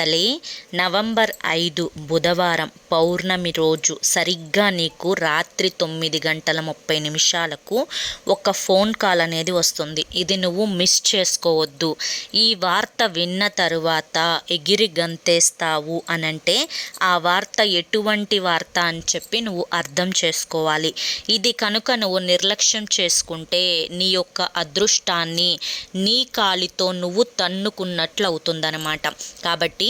తలే నవంబర్ ఐదు బుధవారం పౌర్ణమి రోజు సరిగ్గా నీకు రాత్రి తొమ్మిది గంటల ముప్పై నిమిషాలకు ఒక ఫోన్ కాల్ అనేది వస్తుంది. ఇది నువ్వు మిస్ చేసుకోవద్దు. ఈ వార్త విన్న తరువాత ఎగిరి గంతేస్తావు అనంటే ఆ వార్త ఎటువంటి వార్త అని చెప్పి నువ్వు అర్థం చేసుకోవాలి. ఇది కనుక నువ్వు నిర్లక్ష్యం చేసుకుంటే నీ యొక్క అదృష్టాన్ని నీ కాలితో నువ్వు తన్నుకున్నట్లు అవుతుందన్నమాట కాబట్టి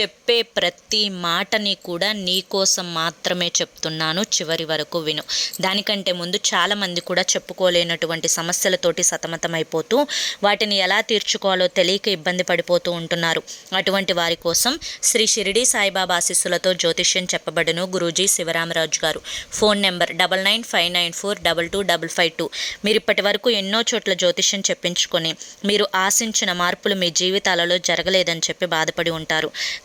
చెప్పే ప్రతి మాటని కూడా నీ కోసం మాత్రమే చెప్తున్నాను. చివరి వరకు విను. దానికంటే ముందు చాలామంది కూడా చెప్పుకోలేనటువంటి సమస్యలతోటి సతమతమైపోతూ వాటిని ఎలా తీర్చుకోవాలో తెలియక ఇబ్బంది పడిపోతూ ఉంటున్నారు. అటువంటి వారి కోసం శ్రీ షిరిడి సాయిబాబా ఆశీస్సులతో జ్యోతిష్యం చెప్పబడును గురూజీ శివరామరాజు గారు. Phone number double nine five nine four double two double five two. మీరు ఇప్పటి వరకు ఎన్నో చోట్ల జ్యోతిష్యం చెప్పించుకొని మీరు ఆశించిన మార్పులు మీ జీవితాలలో జరగలేదని చెప్పి బాధపడి ఉంటారు. ఉంటారు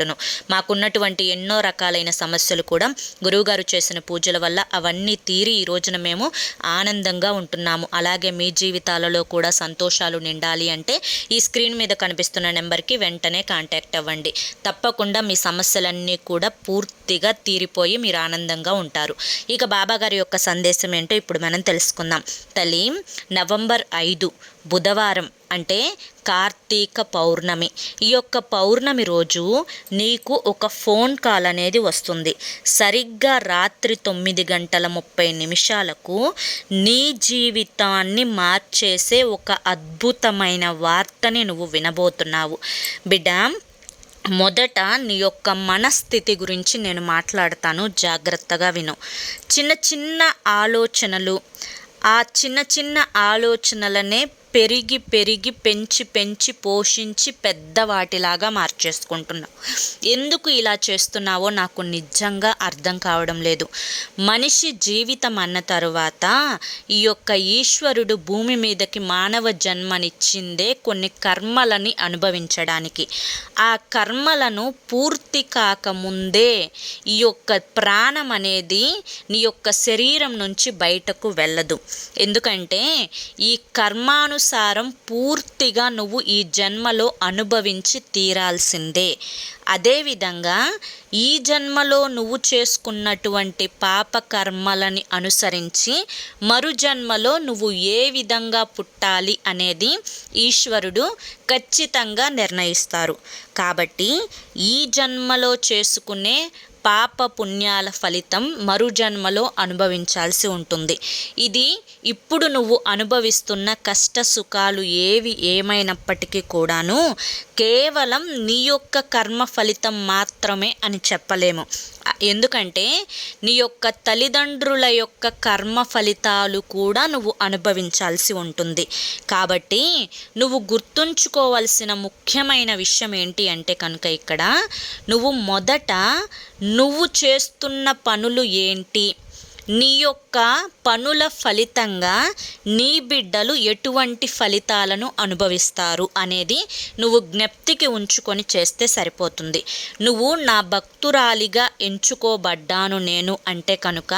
జరపబడును మాకున్నటువంటి ఎన్నో రకాలైన సమస్యలు కూడా గురువుగారు చేసిన పూజల వల్ల అవన్నీ తీరి ఈ రోజున మేము ఆనందంగా ఉంటున్నాము. అలాగే మీ జీవితాలలో కూడా సంతోషాలు నిండాలి అంటే ఈ స్క్రీన్ మీద కనిపిస్తున్న నెంబర్కి వెంటనే కాంటాక్ట్ అవ్వండి. తప్పకుండా మీ సమస్యలన్నీ కూడా పూర్తిగా తీరిపోయి మీరు ఆనందంగా ఉంటారు. ఇక బాబాగారి యొక్క సందేశం ఏంటో ఇప్పుడు మనం తెలుసుకుందాం. తల్లి నవంబర్ ఐదు బుధవారం అంటే కార్తీక పౌర్ణమి. ఈ యొక్క పౌర్ణమి రోజు నీకు ఒక ఫోన్ కాల్ అనేది వస్తుంది. సరిగ్గా రాత్రి తొమ్మిది గంటల ముప్పై నిమిషాలకు నీ జీవితాన్ని మార్చేసే ఒక అద్భుతమైన వార్తని నువ్వు వినబోతున్నావు. బిడ్డ మొదట నీ యొక్క మనస్థితి గురించి నేను మాట్లాడతాను. జాగ్రత్తగా విను. చిన్న చిన్న ఆలోచనలు ఆ చిన్న చిన్న ఆలోచనలనే పెరిగి పెరిగి పెంచి పెంచి పోషించి పెద్దవాటిలాగా మార్చేసుకుంటున్నావు ఎందుకు ఇలా చేస్తున్నావో నాకు నిజంగా అర్థం కావడం లేదు. మనిషి జీవితం అన్న తరువాత ఈ యొక్క ఈశ్వరుడు భూమి మీదకి మానవ జన్మనిచ్చిందే కొన్ని కర్మలని అనుభవించడానికి. ఆ కర్మలను పూర్తి కాకముందే ఈ యొక్క ప్రాణం అనేది నీ యొక్క శరీరం నుంచి బయటకు వెళ్ళదు. ఎందుకంటే ఈ కర్మాను అనుసారం పూర్తిగా నువ్వు ఈ జన్మలో అనుభవించి తీరాల్సిందే. అదేవిధంగా ఈ జన్మలో నువ్వు చేసుకున్నటువంటి పాప కర్మలని అనుసరించి మరు జన్మలో నువ్వు ఏ విధంగా పుట్టాలి అనేది ఈశ్వరుడు ఖచ్చితంగా నిర్ణయిస్తారు. కాబట్టి ఈ జన్మలో చేసుకునే పాప పుణ్యాల ఫలితం మరుజన్మలో అనుభవించాల్సి ఉంటుంది. ఇది ఇప్పుడు నువ్వు అనుభవిస్తున్న కష్ట సుఖాలు ఏవి ఏమైనప్పటికీ కూడాను కేవలం నీ యొక్క కర్మ ఫలితం మాత్రమే అని చెప్పలేము. ఎందుకంటే నీ యొక్క తల్లిదండ్రుల యొక్క కర్మ ఫలితాలు కూడా నువ్వు అనుభవించాల్సి ఉంటుంది. కాబట్టి నువ్వు గుర్తుంచుకోవాల్సిన ముఖ్యమైన విషయం ఏంటి అంటే కనుక ఇక్కడ నువ్వు మొదట నువ్వు చేస్తున్న పనులు ఏంటి? నీ యొక్క పనుల ఫలితంగా నీ బిడ్డలు ఎటువంటి ఫలితాలను అనుభవిస్తారు అనేది నువ్వు జ్ఞప్తికి ఉంచుకొని చేస్తే సరిపోతుంది. నువ్వు నా భక్తురాలిగా ఎంచుకోబడ్డాను నేను అంటే కనుక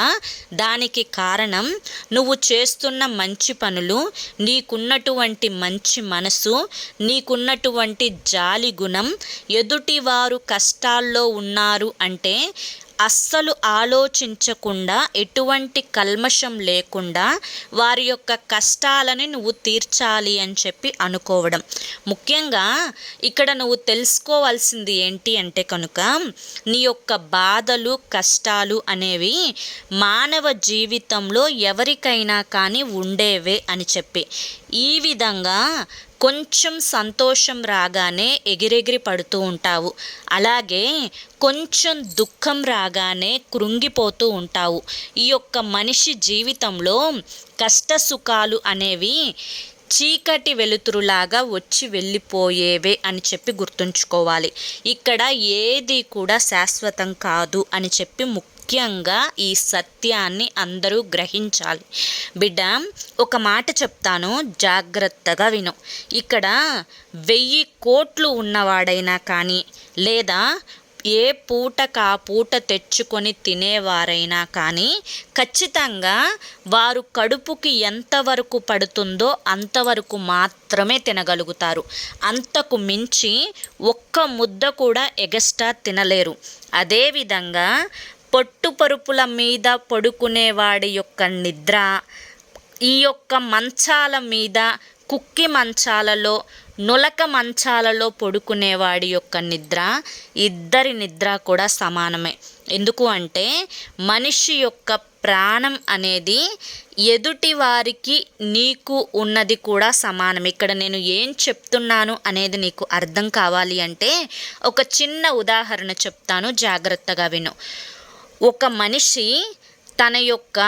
దానికి కారణం నువ్వు చేస్తున్న మంచి పనులు నీకున్నటువంటి మంచి మనసు నీకున్నటువంటి జాలి గుణం ఎదుటివారు కష్టాల్లో ఉన్నారు అంటే అస్సలు ఆలోచించకుండా ఎటువంటి కల్మషం లేకుండా వారి యొక్క కష్టాలని నువ్వు తీర్చాలి అని చెప్పి అనుకోవడం. ముఖ్యంగా ఇక్కడ నువ్వు తెలుసుకోవాల్సింది ఏంటి అంటే కనుక నీ యొక్క బాధలు కష్టాలు అనేవి మానవ జీవితంలో ఎవరికైనా కానీ ఉండేవే అని చెప్పి. ఈ విధంగా కొంచెం సంతోషం రాగానే ఎగిరెగిరి పడుతూ ఉంటావు. అలాగే కొంచెం దుఃఖం రాగానే కృంగిపోతూ ఉంటావు. ఈ యొక్క మనిషి జీవితంలో కష్ట సుఖాలు అనేవి చీకటి వెలుతురులాగా వచ్చి వెళ్ళిపోయేవే అని చెప్పి గుర్తుంచుకోవాలి. ఇక్కడ ఏది కూడా శాశ్వతం కాదు అని చెప్పి ముఖ్యంగా ఈ సత్యాన్ని అందరూ గ్రహించాలి. బిడ్డ ఒక మాట చెప్తాను జాగ్రత్తగా విను. ఇక్కడ వెయ్యి కోట్లు ఉన్నవాడైనా కానీ లేదా ఏ పూట కా పూట తెచ్చుకొని తినేవారైనా కానీ ఖచ్చితంగా వారు కడుపుకి ఎంతవరకు పడుతుందో అంతవరకు మాత్రమే తినగలుగుతారు. అంతకు మించి ఒక్క ముద్ద కూడా ఎగస్ట్రా తినలేరు. అదేవిధంగా పొట్టు పరుపుల మీద పడుకునేవాడి యొక్క నిద్ర ఈ యొక్క మంచాల మీద కుక్కి మంచాలలో నులక మంచాలలో పడుకునేవాడి యొక్క నిద్ర ఇద్దరి నిద్ర కూడా సమానమే. ఎందుకు అంటే మనిషి యొక్క ప్రాణం అనేది ఎదుటి వారికి నీకు ఉన్నది కూడా సమానం ఇక్కడ నేను ఏం చెప్తున్నాను అనేది నీకు అర్థం కావాలి అంటే ఒక చిన్న ఉదాహరణ చెప్తాను జాగ్రత్తగా విను. ఒక మనిషి తన యొక్క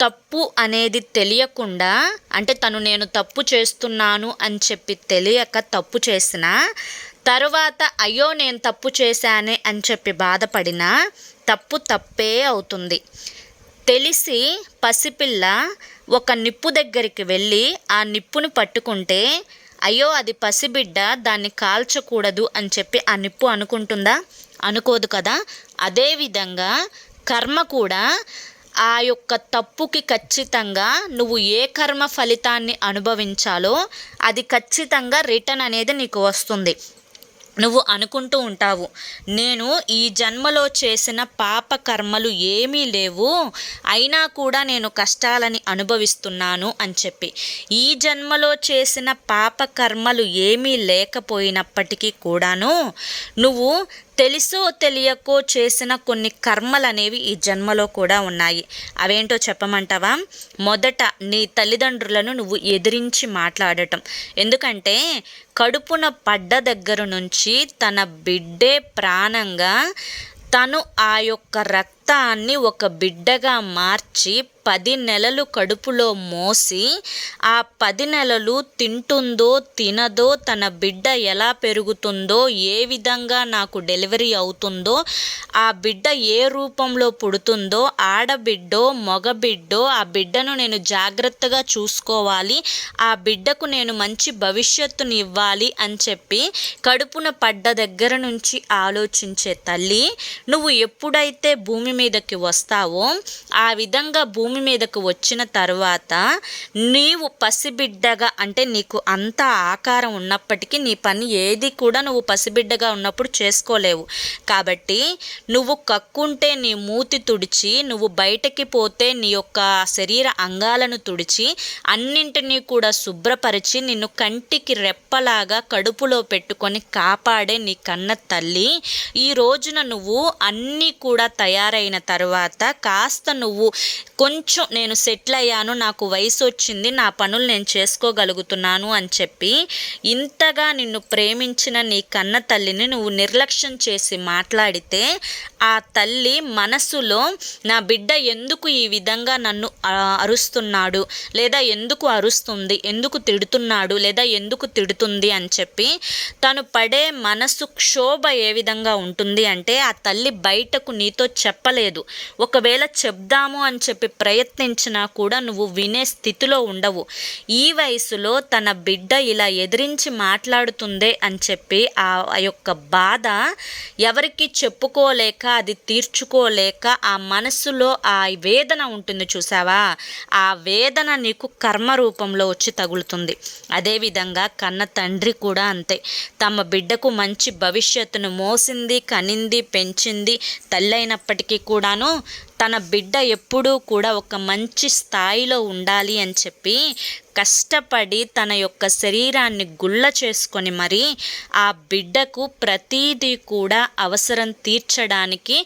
తప్పు అనేది తెలియకుండా అంటే తను నేను తప్పు చేస్తున్నాను అని చెప్పి తెలియక తప్పు చేసిన తర్వాత అయ్యో నేను తప్పు చేశానే అని చెప్పి బాధపడిన తప్పు తప్పే అవుతుంది. తెలిసి పసిపిల్ల ఒక నిప్పు దగ్గరికి వెళ్ళి ఆ నిప్పును పట్టుకుంటే అయ్యో అది పసిబిడ్డ దాన్ని కాల్చకూడదు అని చెప్పి ఆ నిప్పు అనుకుంటుందా? అనుకోదు కదా? అదేవిధంగా కర్మ కూడా ఆ యొక్క తప్పుకి ఖచ్చితంగా నువ్వు ఏ కర్మ ఫలితాన్ని అనుభవించాలో అది ఖచ్చితంగా రిటర్న్ అనేది నీకు వస్తుంది. నువ్వు అనుకుంటూ ఉంటావు నేను ఈ జన్మలో చేసిన పాప కర్మలు ఏమీ లేవు అయినా కూడా నేను కష్టాలని అనుభవిస్తున్నాను అని చెప్పి. ఈ జన్మలో చేసిన పాప కర్మలు ఏమీ లేకపోయినప్పటికీ కూడాను నువ్వు తెలుసో తెలియకో చేసిన కొన్ని కర్మలు అనేవి ఈ జన్మలో కూడా ఉన్నాయి. అవేంటో చెప్పమంటావా? మొదట నీ తల్లిదండ్రులను నువ్వు ఎదిరించి మాట్లాడటం. ఎందుకంటే కడుపున పడ్డ దగ్గర నుంచి తన బిడ్డే ప్రాణంగా తను ఆ యొక్క రక్త రక్తాన్ని ఒక బిడ్డగా మార్చి పది నెలలు కడుపులో మోసి ఆ పది నెలలు తింటుందో తినదో తన బిడ్డ ఎలా పెరుగుతుందో ఏ విధంగా నాకు డెలివరీ అవుతుందో ఆ బిడ్డ ఏ రూపంలో పుడుతుందో ఆడబిడ్డో మగబిడ్డో ఆ బిడ్డను నేను జాగ్రత్తగా చూసుకోవాలి ఆ బిడ్డకు నేను మంచి భవిష్యత్తుని ఇవ్వాలి అని చెప్పి కడుపున పడ్డ దగ్గర నుంచి ఆలోచించే తల్లి నువ్వు ఎప్పుడైతే భూమి మీదకి వస్తావో ఆ విధంగా భూమి మీదకు వచ్చిన తర్వాత నీవు పసిబిడ్డగా అంటే నీకు అంత ఆకారం ఉన్నప్పటికీ నీ పని ఏది కూడా నువ్వు పసిబిడ్డగా ఉన్నప్పుడు చేసుకోలేవు. కాబట్టి నువ్వు కక్కుంటే నీ మూతి తుడిచి నువ్వు బయటకి పోతే నీ యొక్క శరీర అంగాలను తుడిచి అన్నింటినీ కూడా శుభ్రపరిచి నిన్ను కంటికి రెప్పలాగా కడుపులో పెట్టుకొని కాపాడే నీ కన్న తల్లి ఈ రోజున నువ్వు అన్నీ కూడా అయిన తర్వాత కాస్త నువ్వు కొంచెం నేను సెటిల్ అయ్యాను నాకు వయసు వచ్చింది నా పనులు నేను చేసుకోగలుగుతున్నాను అని చెప్పి ఇంతగా నిన్ను ప్రేమించిన నీ కన్న తల్లిని నువ్వు నిర్లక్ష్యం చేసి మాట్లాడితే ఆ తల్లి మనసులో నా బిడ్డ ఎందుకు ఈ విధంగా నన్ను అరుస్తున్నాడు? లేదా ఎందుకు అరుస్తుంది? ఎందుకు తిడుతున్నాడు? లేదా ఎందుకు తిడుతుంది? అని చెప్పి తను పడే మనసు క్షోభ ఏ విధంగా ఉంటుంది అంటే ఆ తల్లి బయటకు నీతో చెప్పలేదు. ఒకవేళ చెప్దాము అని చెప్పి ప్రయత్నించినా కూడా నువ్వు వినే స్థితిలో ఉండవు. ఈ వయసులో తన బిడ్డ ఇలా ఎదిరించి మాట్లాడుతుందే అని చెప్పి ఆ ఆ యొక్క బాధ ఎవరికి చెప్పుకోలేక అది తీర్చుకోలేక ఆ మనసులో ఆ వేదన ఉంటుంది చూసావా? ఆ వేదన నీకు కర్మ రూపంలో వచ్చి తగులుతుంది. అదేవిధంగా కన్న తండ్రి కూడా అంతే. తమ బిడ్డకు మంచి భవిష్యత్తును మోసింది కనింది పెంచింది తల్లైనప్పటికీ కూడాను తన బిడ్డ ఎప్పుడూ కూడా ఒక మంచి స్థాయిలో ఉండాలి అని చెప్పి కష్టపడి తన యొక్క శరీరాన్ని గుల్ల చేసుకొని మరి ఆ బిడ్డకు ప్రతీది కూడా అవసరం తీర్చడానికి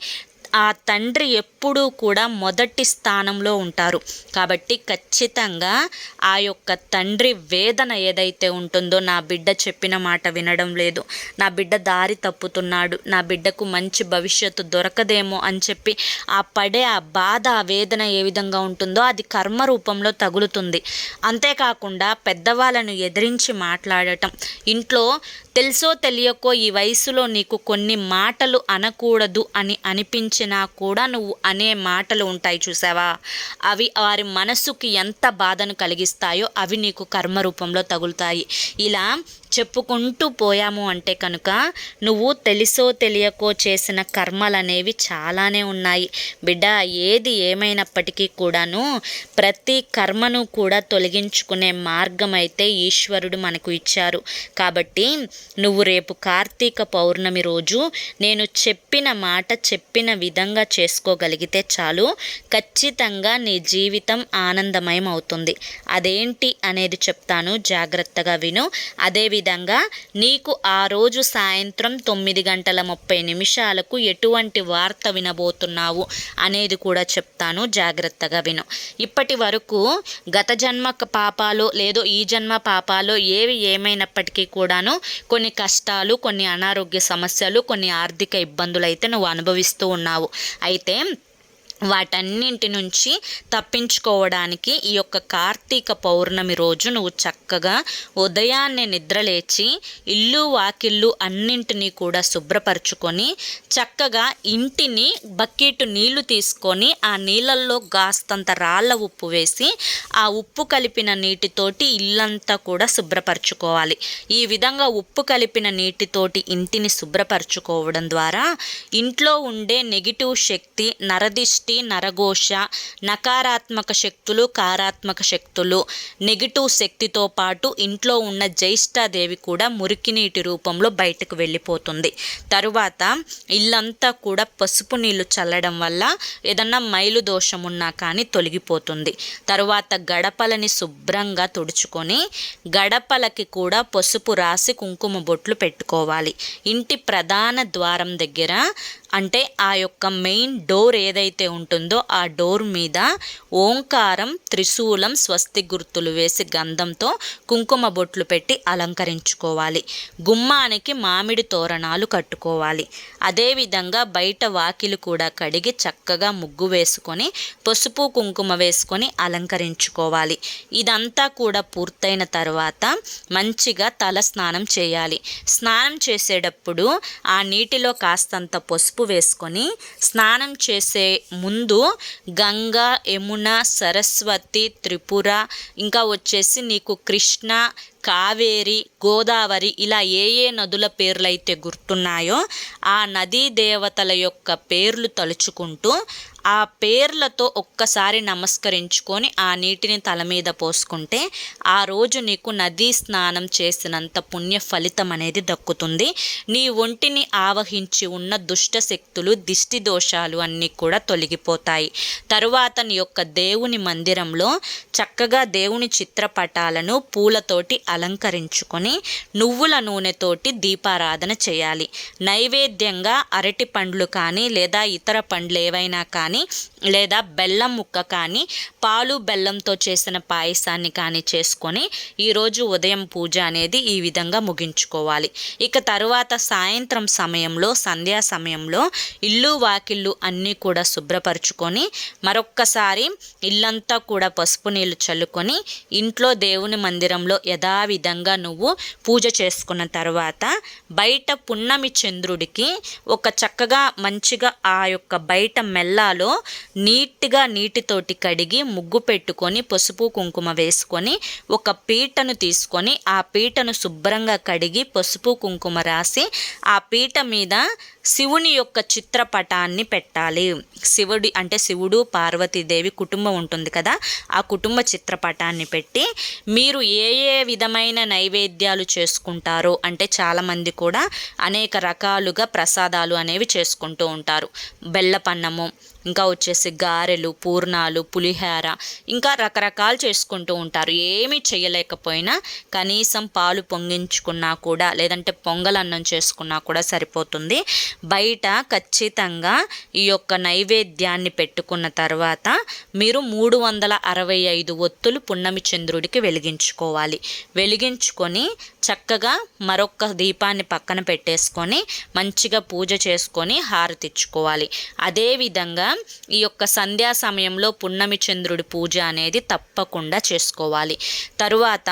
ఆ తండ్రి ఎప్పుడూ కూడా మొదటి స్థానంలో ఉంటారు. కాబట్టి ఖచ్చితంగా ఆ యొక్క తండ్రి వేదన ఏదైతే ఉంటుందో నా బిడ్డ చెప్పిన మాట వినడం లేదు. నా బిడ్డ దారి తప్పుతున్నాడు. నా బిడ్డకు మంచి భవిష్యత్తు దొరకదేమో అని చెప్పి ఆ పడే ఆ బాధ ఆ వేదన ఏ విధంగా ఉంటుందో అది కర్మ రూపంలో తగులుతుంది. అంతేకాకుండా పెద్దవాళ్ళను ఎదిరించి మాట్లాడటం. ఇంట్లో తెలుసో తెలియకో ఈ వయసులో నీకు కొన్ని మాటలు అనకూడదు అని అనిపించినా కూడా నువ్వు అనే మాటలు ఉంటాయి చూసావా? అవి వారి మనసుకి ఎంత బాధను కలిగిస్తాయో అవి నీకు కర్మ రూపంలో తగులుతాయి. ఇలా చెప్పుకుంటూ పోయాము అంటే కనుక నువ్వు తెలుసో తెలియకో చేసిన కర్మలనేవి చాలానే ఉన్నాయి. బిడ్డ ఏది ఏమైనప్పటికీ కూడాను ప్రతి కర్మను కూడా తొలగించుకునే మార్గం అయితే ఈశ్వరుడు మనకు ఇచ్చారు. కాబట్టి నువ్వు రేపు కార్తీక పౌర్ణమి రోజు నేను చెప్పిన మాట చెప్పిన విధంగా చేసుకోగలిగితే చాలు. ఖచ్చితంగా నీ జీవితం ఆనందమయం అవుతుంది అదేంటి అనేది చెప్తాను. జాగ్రత్తగా విను. అదేవిధంగా నీకు ఆ రోజు సాయంత్రం తొమ్మిది గంటల ముప్పై నిమిషాలకు ఎటువంటి వార్త వినబోతున్నావు అనేది కూడా చెప్తాను. జాగ్రత్తగా విను. ఇప్పటి వరకు గత జన్మ పాపాలు లేదో ఈ జన్మ పాపాలు ఏవి ఏమైనప్పటికీ కూడాను కొన్ని కష్టాలు కొన్ని అనారోగ్య సమస్యలు కొన్ని ఆర్థిక ఇబ్బందులు అయితే నువ్వు అనుభవిస్తూ ఉన్నావు. అయితే వాటన్నింటి నుంచి తప్పించుకోవడానికి ఈ యొక్క కార్తీక పౌర్ణమి రోజు నువ్వు చక్కగా ఉదయాన్నే నిద్రలేచి ఇల్లు వాకిళ్ళు అన్నింటినీ కూడా శుభ్రపరచుకొని చక్కగా ఇంటిని బకెట్ నీళ్ళు తీసుకొని ఆ నీళ్ళల్లో గాస్తంత రాళ్ళ ఉప్పు వేసి ఆ ఉప్పు కలిపిన నీటితోటి ఇల్లంతా కూడా శుభ్రపరచుకోవాలి. ఈ విధంగా ఉప్పు కలిపిన నీటితోటి ఇంటిని శుభ్రపరచుకోవడం ద్వారా ఇంట్లో ఉండే నెగిటివ్ శక్తి నరదిష్టి శక్తి నరఘోష నకారాత్మక శక్తులు కారాత్మక శక్తులు. నెగిటివ్ శక్తితో పాటు ఇంట్లో ఉన్న జ్యేష్ఠాదేవి కూడా మురికి నీటి రూపంలో బయటకు వెళ్ళిపోతుంది. తరువాత ఇల్లంతా కూడా పసుపు నీళ్ళు చల్లడం వల్ల ఏదన్నా మైలు దోషం ఉన్నా కానీ తొలగిపోతుంది. తరువాత గడపలని శుభ్రంగా తుడుచుకొని గడపలకి కూడా పసుపు రాసి కుంకుమ బొట్లు పెట్టుకోవాలి. ఇంటి ప్రధాన ద్వారం దగ్గర అంటే ఆ యొక్క మెయిన్ డోర్ ఏదైతే ఉంటుందో ఆ డోర్ మీద ఓంకారం త్రిశూలం స్వస్తి గుర్తులు వేసి గంధంతో కుంకుమ బొట్లు పెట్టి అలంకరించుకోవాలి. గుమ్మానికి మామిడి తోరణాలు కట్టుకోవాలి. అదేవిధంగా బయట వాకిలు కూడా కడిగి చక్కగా ముగ్గు వేసుకొని పసుపు కుంకుమ వేసుకొని అలంకరించుకోవాలి. ఇదంతా కూడా పూర్తయిన తర్వాత మంచిగా తల స్నానం చేయాలి. స్నానం చేసేటప్పుడు ఆ నీటిలో కాస్తంత పసుపు పసుపు వేసుకొని స్నానం చేసే ముందు గంగా యమున సరస్వతి త్రిపుర ఇంకా వచ్చేసి నీకు కృష్ణ కావేరి గోదావరి ఇలా ఏ ఏ నదుల పేర్లైతే గుర్తున్నాయో ఆ నదీ దేవతల యొక్క పేర్లు తలుచుకుంటూ ఆ పేర్లతో ఒక్కసారి నమస్కరించుకొని ఆ నీటిని తల మీద పోసుకుంటే ఆ రోజు నీకు నదీ స్నానం చేసినంత పుణ్య ఫలితం అనేది దక్కుతుంది. నీ ఒంటిని ఆవహించి ఉన్న దుష్ట శక్తులు దిష్టి దోషాలు అన్నీ కూడా తొలగిపోతాయి. తరువాత నీ యొక్క దేవుని మందిరంలో చక్కగా దేవుని చిత్రపటాలను పూలతోటి అలంకరించుకొని నువ్వుల నూనెతోటి దీపారాధన చేయాలి. నైవేద్యంగా అరటి పండ్లు కానీ లేదా ఇతర పండ్లు ఏవైనా కానీ లేదా బెల్లం ముక్క కానీ పాలు బెల్లంతో చేసిన పాయసాన్ని కానీ చేసుకొని ఈరోజు ఉదయం పూజ అనేది ఈ విధంగా ముగించుకోవాలి. ఇక తరువాత సాయంత్రం సమయంలో సంధ్యా సమయంలో ఇల్లు వాకిళ్ళు అన్నీ కూడా శుభ్రపరచుకొని మరొక్కసారి ఇల్లంతా కూడా పసుపు నీళ్ళు చల్లుకొని ఇంట్లో దేవుని మందిరంలో యథా యథావిధంగా నువ్వు పూజ చేసుకున్న తర్వాత బయట పున్నమి చంద్రుడికి ఒక చక్కగా మంచిగా ఆ యొక్క బయట మెల్లాలో నీట్గా నీటితోటి కడిగి ముగ్గు పెట్టుకొని పసుపు కుంకుమ వేసుకొని ఒక పీటను తీసుకొని ఆ పీటను శుభ్రంగా కడిగి పసుపు కుంకుమ రాసి ఆ పీట మీద శివుని యొక్క చిత్రపటాన్ని పెట్టాలి. శివుడి అంటే శివుడు పార్వతీదేవి కుటుంబం ఉంటుంది కదా. ఆ కుటుంబ చిత్రపటాన్ని పెట్టి మీరు ఏ ఏ విధమైన నైవేద్యాలు చేసుకుంటారో అంటే చాలామంది కూడా అనేక రకాలుగా ప్రసాదాలు అనేవి చేసుకుంటూ ఉంటారు. బెల్లపన్నము ఇంకా వచ్చేసి గారెలు పూర్ణాలు పులిహార ఇంకా రకరకాలు చేసుకుంటూ ఉంటారు. ఏమీ చేయలేకపోయినా కనీసం పాలు పొంగించుకున్నా కూడా లేదంటే పొంగలన్నం చేసుకున్నా కూడా సరిపోతుంది. బయట ఖచ్చితంగా ఈ యొక్క నైవేద్యాన్ని పెట్టుకున్న తర్వాత మీరు మూడు వందల అరవై ఐదు ఒత్తులు పున్నమి చంద్రుడికి వెలిగించుకోవాలి. వెలిగించుకొని చక్కగా మరొక దీపాన్ని పక్కన పెట్టేసుకొని మంచిగా పూజ చేసుకొని హారతిచ్చుకోవాలి అదేవిధంగా ఈ యొక్క సంధ్యా సమయంలో పున్నమి చంద్రుడి పూజ అనేది తప్పకుండా చేసుకోవాలి. తరువాత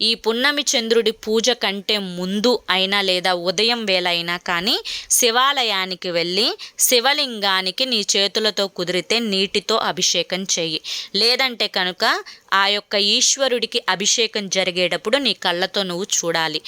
ఈ పున్నమి చంద్రుడి పూజ కంటే ముందు అయినా లేదా ఉదయం వేళ అయినా కానీ శివాలయానికి వెళ్ళి శివలింగానికి నీ చేతులతో కుదిరితే నీటితో అభిషేకం చెయ్యి. లేదంటే కనుక ఆ యొక్క ఈశ్వరుడికి అభిషేకం జరిగేటప్పుడు నీ కళ్ళతో నువ్వు చూడాలి.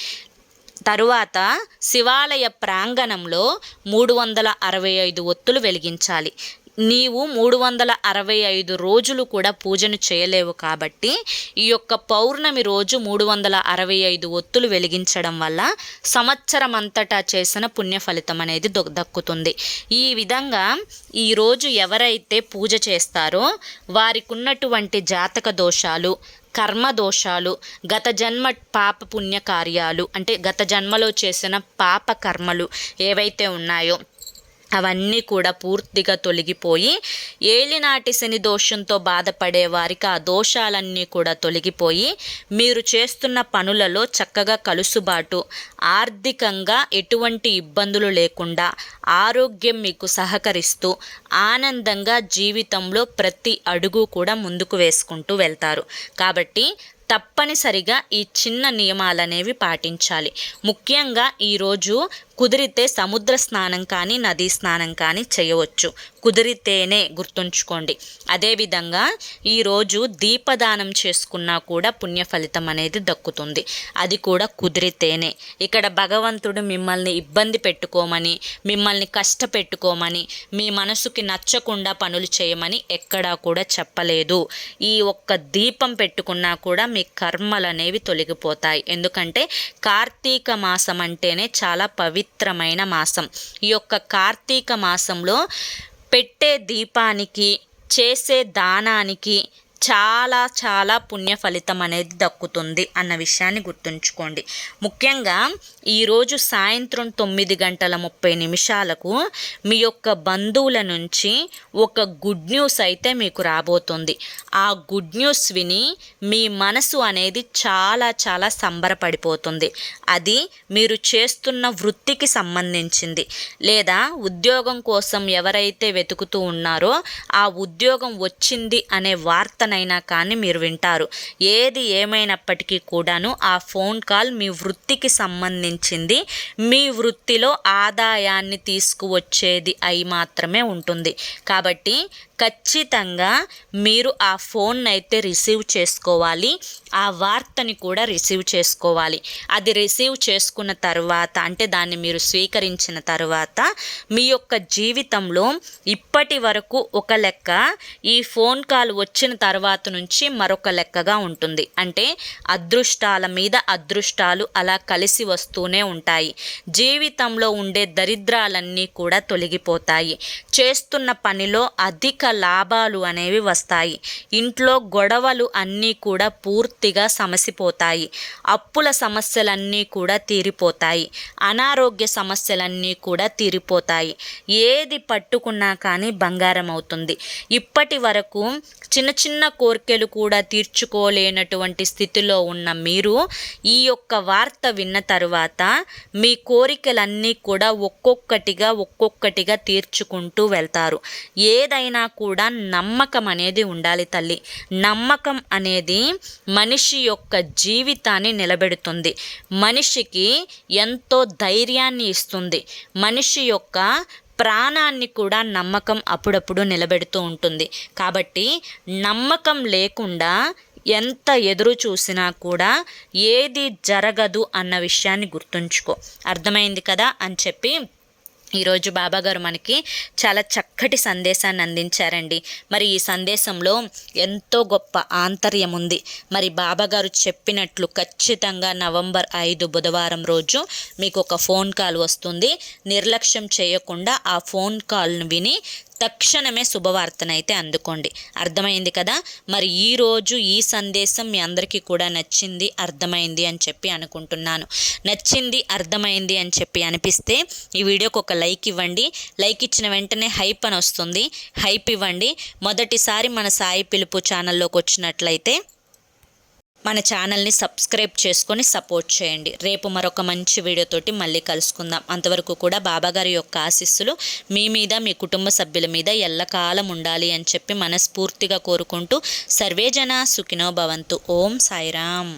తరువాత శివాలయ ప్రాంగణంలో మూడు వందల అరవై ఐదు ఒత్తులు వెలిగించాలి. నీవు మూడు వందల అరవై ఐదు రోజులు కూడా పూజను చేయలేవు కాబట్టి ఈ యొక్క పౌర్ణమి రోజు మూడు వందల అరవై ఐదు ఒత్తులు వెలిగించడం వల్ల సంవత్సరం అంతటా చేసిన పుణ్య ఫలితం అనేది దొ దక్కుతుంది. ఈ విధంగా ఈరోజు ఎవరైతే పూజ చేస్తారో వారికి ఉన్నటువంటి జాతక దోషాలు కర్మ దోషాలు గత జన్మ పాప పుణ్య కార్యాలు అంటే గత జన్మలో చేసిన పాప కర్మలు ఏవైతే ఉన్నాయో అవన్నీ కూడా పూర్తిగా తొలగిపోయి ఏలినాటి శని దోషంతో బాధపడే వారికి ఆ దోషాలన్నీ కూడా తొలగిపోయి మీరు చేస్తున్న పనులలో చక్కగా కలుసుబాటు ఆర్థికంగా ఎటువంటి ఇబ్బందులు లేకుండా ఆరోగ్యం మీకు సహకరిస్తూ ఆనందంగా జీవితంలో ప్రతి అడుగు కూడా ముందుకు వేసుకుంటూ వెళ్తారు. కాబట్టి తప్పనిసరిగా ఈ చిన్న నియమాలనేవి పాటించాలి. ముఖ్యంగా ఈరోజు కుదిరితే సముద్ర స్నానం కానీ నదీ స్నానం కానీ చేయవచ్చు. కుదిరితేనే గుర్తుంచుకోండి. అదేవిధంగా ఈరోజు దీపదానం చేసుకున్నా కూడా పుణ్య ఫలితం అనేది దక్కుతుంది. అది కూడా కుదిరితేనే. ఇక్కడ భగవంతుడు మిమ్మల్ని ఇబ్బంది పెట్టుకోమని మిమ్మల్ని కష్టపెట్టుకోమని మీ మనసుకి నచ్చకుండా పనులు చేయమని ఎక్కడా కూడా చెప్పలేదు. ఈ ఒక్క దీపం పెట్టుకున్నా కూడా మీ కర్మలు అనేవి తొలగిపోతాయి. ఎందుకంటే కార్తీక మాసం అంటేనే చాలా పవిత్రమైన మాసం. ఈ యొక్క కార్తీక మాసంలో పెట్టే దీపానికి చేసే దానానికి చాలా చాలా పుణ్య ఫలితం అనేది దక్కుతుంది అన్న విషయాన్ని గుర్తుంచుకోండి. ముఖ్యంగా ఈరోజు సాయంత్రం తొమ్మిది గంటల ముప్పై నిమిషాలకు మీ యొక్క బంధువుల నుంచి ఒక గుడ్ న్యూస్ అయితే మీకు రాబోతుంది. ఆ గుడ్ న్యూస్ విని మీ మనసు అనేది చాలా చాలా సంబరపడిపోతుంది. అది మీరు చేస్తున్న వృత్తికి సంబంధించింది. లేదా ఉద్యోగం కోసం ఎవరైతే వెతుకుతూ ఉన్నారో ఆ ఉద్యోగం వచ్చింది అనే వార్తనైనా కానీ మీరు వింటారు. ఏది ఏమైనప్పటికీ కూడాను ఆ ఫోన్ కాల్ మీ వృత్తికి సంబంధించింది. మీ వృత్తిలో ఆదాయాన్ని తీసుకువచ్చేది అయి మాత్రమే ఉంటుంది. కాబట్టి ఖచ్చితంగా మీరు ఆ ఫోన్ అయితే రిసీవ్ చేసుకోవాలి. ఆ వార్తని కూడా రిసీవ్ చేసుకోవాలి. అది రిసీవ్ చేసుకున్న తర్వాత అంటే దాన్ని మీరు స్వీకరించిన తర్వాత మీ యొక్క జీవితంలో ఇప్పటి వరకు ఒక లెక్క ఈ ఫోన్ కాల్ వచ్చిన తర్వాత తర్వాత నుంచి మరొక లెక్కగా ఉంటుంది. అంటే అదృష్టాల మీద అదృష్టాలు అలా కలిసి వస్తూనే ఉంటాయి. జీవితంలో ఉండే దరిద్రాలన్నీ కూడా తొలగిపోతాయి. చేస్తున్న పనిలో అధిక లాభాలు అనేవి వస్తాయి. ఇంట్లో గొడవలు అన్నీ కూడా పూర్తిగా సమసిపోతాయి. అప్పుల సమస్యలన్నీ కూడా తీరిపోతాయి. అనారోగ్య సమస్యలన్నీ కూడా తీరిపోతాయి. ఏది పట్టుకున్నా కానీ బంగారం అవుతుంది. ఇప్పటి వరకు చిన్న చిన్న కోరికలు కూడా తీర్చుకోలేనటువంటి స్థితిలో ఉన్న మీరు ఈ యొక్క వార్త విన్న తర్వాత మీ కోరికలన్నీ కూడా ఒక్కొక్కటిగా ఒక్కొక్కటిగా తీర్చుకుంటూ వెళ్తారు. ఏదైనా కూడా నమ్మకం అనేది ఉండాలి తల్లి. నమ్మకం అనేది మనిషి యొక్క జీవితాన్ని నిలబెడుతుంది. మనిషికి ఎంతో ధైర్యాన్ని ఇస్తుంది. మనిషి యొక్క ప్రాణాన్ని కూడా నమ్మకం అప్పుడప్పుడు నిలబెడుతూ ఉంటుంది. కాబట్టి నమ్మకం లేకుండా ఎంత ఎదురు చూసినా కూడా ఏది జరగదు అన్న విషయాన్ని గుర్తుంచుకో. అర్థమైంది కదా అని చెప్పి ఈరోజు బాబాగారు మనకి చాలా చక్కటి సందేశాన్ని అందించారండి. మరి ఈ సందేశంలో ఎంతో గొప్ప ఆంతర్యం ఉంది. మరి బాబాగారు చెప్పినట్లు ఖచ్చితంగా నవంబర్ ఐదు బుధవారం రోజు మీకు ఒక ఫోన్ కాల్ వస్తుంది. నిర్లక్ష్యం చేయకుండా ఆ ఫోన్ కాల్ను విని తక్షణమే శుభవార్తనైతే అందుకోండి. అర్థమైంది కదా? మరి ఈరోజు ఈ సందేశం మీ అందరికీ కూడా నచ్చింది అర్థమైంది అని చెప్పి అనుకుంటున్నాను. నచ్చింది అర్థమైంది అని చెప్పి అనిపిస్తే ఈ వీడియోకి ఒక లైక్ ఇవ్వండి. లైక్ ఇచ్చిన వెంటనే హైప్ అని వస్తుంది. హైప్ ఇవ్వండి. మొదటిసారి మన సాయి పిలుపు ఛానల్లోకి వచ్చినట్లయితే మన ఛానల్ని సబ్స్క్రైబ్ చేసుకొని సపోర్ట్ చేయండి. రేపు మరొక మంచి వీడియోతోటి మళ్ళీ కలుసుకుందాం. అంతవరకు కూడా బాబాగారి యొక్క ఆశీస్సులు మీ మీద మీ కుటుంబ సభ్యుల మీద ఎల్లకాలం ఉండాలి అని చెప్పి మనస్ఫూర్తిగా కోరుకుంటూ సర్వేజన సుఖినో భవంతు. ఓం సాయిరామ్.